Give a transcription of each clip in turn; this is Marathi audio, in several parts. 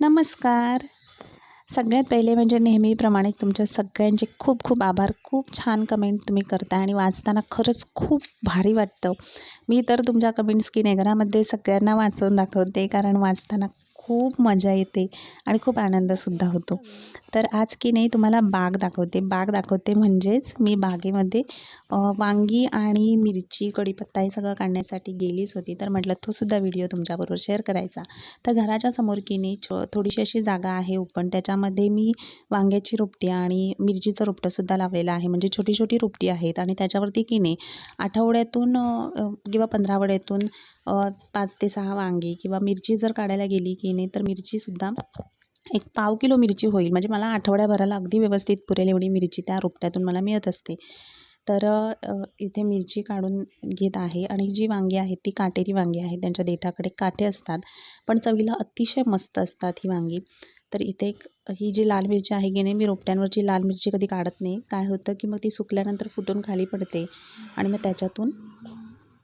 नमस्कार. सगळ्यात पहिले म्हणजे नेहमीप्रमाणेच तुमच्या सगळ्यांचे खूप खूप आभार. खूप छान कमेंट तुम्ही करता आणि वाचताना खरंच खूप भारी वाटतं. मी तर तुमच्या कमेंट्स की नेगरामध्ये सगळ्यांना वाचवून दाखवते कारण वाचताना खूप मजा येते आणि खूप आनंदसुद्धा होतो. तर आज की नाही तुम्हाला बाग दाखवते. बाग दाखवते म्हणजेच मी बागेमध्ये वांगी आणि मिरची कढीपत्ता हे सगळं काढण्यासाठी गेलीच होती. तर म्हटलं तोसुद्धा व्हिडिओ तुमच्याबरोबर शेअर करायचा. तर घराच्या समोर की नाही छो थोडीशी अशी जागा आहे ओपन. त्याच्यामध्ये मी वांग्याची रोपटी आणि मिरचीचं रोपटंसुद्धा लावलेलं आहे. म्हणजे छोटी छोटी रोपटी आहेत आणि त्याच्यावरती की नाही आठवड्यातून किंवा पंधरावड्यातून पाच ते सहा वांगी किंवा मिरची जर काढायला गेली की नाही तर मिरचीसुद्धा एक पाव किलो मिरची होईल. म्हणजे मला आठवड्याभराला अगदी व्यवस्थित पुरेल एवढी मिरची त्या रोपट्यातून मला मिळत असते. तर इथे मिरची काढून घेत आहे आणि जी वांगी आहेत ती काटेरी वांगी आहेत त्यांच्या देठाकडे काटे असतात. पण चवीला अतिशय मस्त असतात ही वांगी. तर इथे ही जी लाल मिरची आहे की नाही मी रोपट्यांवरची लाल मिरची कधी काढत नाही. काय होतं की मग ती सुकल्यानंतर फुटून खाली पडते आणि मग त्याच्यातून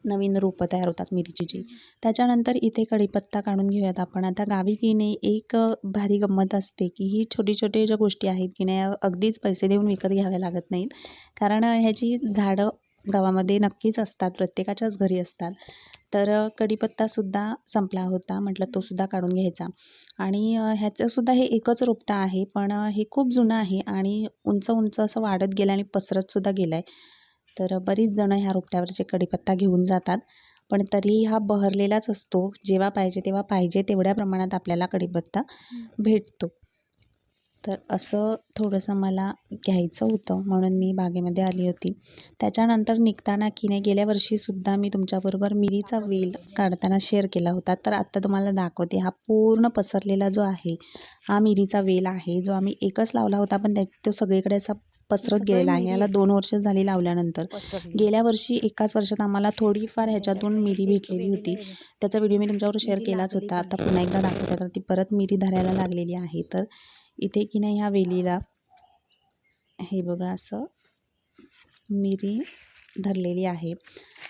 नवीन रोपं तयार होतात मिरचीची. त्याच्यानंतर इथे कढीपत्ता काढून घेऊयात आपण. आता गावी की नाही एक भारी गंमत असते की ही छोटी छोटी ज्या गोष्टी आहेत की नाही अगदीच पैसे देऊन विकत घ्याव्या लागत नाहीत. कारण ह्याची झाडं गावामध्ये नक्कीच असतात प्रत्येकाच्याच घरी असतात. तर कढीपत्तासुद्धा संपला होता म्हटलं तोसुद्धा काढून घ्यायचा. आणि ह्याचंसुद्धा हे एकच रोपटं आहे पण हे खूप जुनं आहे आणि उंच उंच असं वाढत गेलं आणि पसरतसुद्धा गेलं आहे तर बरीच जणं ह्या रोपट्यावरचे कढीपत्ता घेऊन जातात. पण तरी हा बहरलेलाच असतो. जेव्हा पाहिजे तेव्हा पाहिजे तेवढ्या प्रमाणात आपल्याला कढीपत्ता भेटतो. तर असं थोडंसं मला घ्यायचं होतं म्हणून मी बागेमध्ये आली होती. त्याच्यानंतर निघताना की नाही गेल्या वर्षीसुद्धा मी तुमच्याबरोबर मिरीचा वेल काढताना शेअर केला होता. तर आत्ता तुम्हाला दाखवते. हा पूर्ण पसरलेला जो आहे हा मिरीचा वेल आहे. जो आम्ही एकच लावला होता पण त्या तो सगळीकडे असा पसरत गेलेला आहे. याला दोन वर्ष झाली लावल्यानंतर. गेल्या वर्षी एकाच वर्षात आम्हाला थोडीफार ह्याच्यातून मिरी भेटलेली होती. त्याचा व्हिडिओ मी तुमच्यावर शेअर केलाच होता. आता पुन्हा एकदा दाखवता. तर ती परत मिरी धरायला लागलेली आहे. तर इथे की नाही ह्या वेलीला हे बघा असं मिरी धरलेली आहे.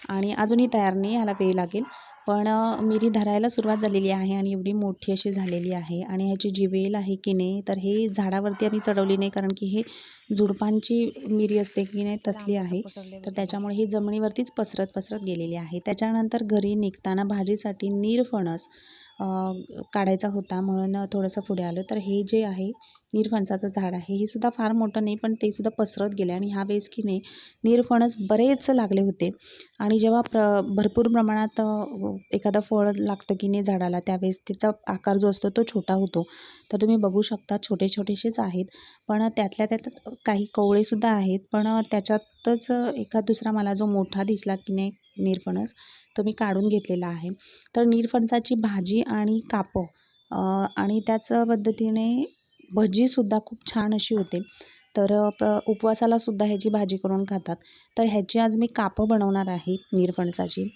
आणि अजूनही तयार नाही. ह्याला वेळ लागेल. पण मिरी धरायला सुरुवात झालेली आहे आणि एवढी मोठी अशी झालेली आहे आणि ह्याची जी वेल आहे की नाही तर हे झाडावरती आम्ही चढवली नाही कारण की हे झुडपांची मिरी असते की नाही तसली आहे. तर त्याच्यामुळे ही जमिनीवरतीच पसरत पसरत गेलेली आहे. त्याच्यानंतर घरी निघताना भाजीसाठी नीरफणस काढायचा होता म्हणून थोडंसं पुढे आलो. तर हे जे आहे निरफणसाचं झाड आहे हे सुद्धा फार मोठं नाही पण ते सुद्धा पसरत गेले आणि ह्या वेळेस की नाही निरफणस बरेच लागले होते. आणि जेव्हा प्र भरपूर प्रमाणात एखादं फळ लागतं की नाही झाडाला त्यावेळेस त्याचा आकार जो असतो तो छोटा होतो. तर तुम्ही बघू शकता छोटे छोटेसेच आहेत. पण त्यातल्या त्यात काही कवळेसुद्धा आहेत. पण त्याच्यातच एखाद दुसरा मला जो मोठा दिसला की नाही निरफणस तो मी काढून घेतलेला आहे. तर निरफणसाची भाजी आणि कापं आणि त्याच पद्धतीने भजीसुद्धा खूप छान अशी होते. तर प उपवासालासुद्धा ह्याची भाजी करून खातात. तर ह्याची आज मी कापं बनवणार आहे निरफणसाची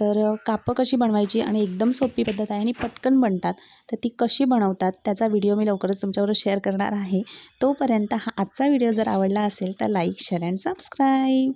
तर कापं कशी बनवायची आणि एकदम सोपी पद्धत आहे आणि पटकन बनतात तर ती कशी बनवतात त्याचा व्हिडिओ मी लवकरच तुमच्याबरोबर शेअर करणार आहे. तोपर्यंत हा आजचा व्हिडिओ जर आवडला असेल तर लाईक शेअर अँड सबस्क्राईब.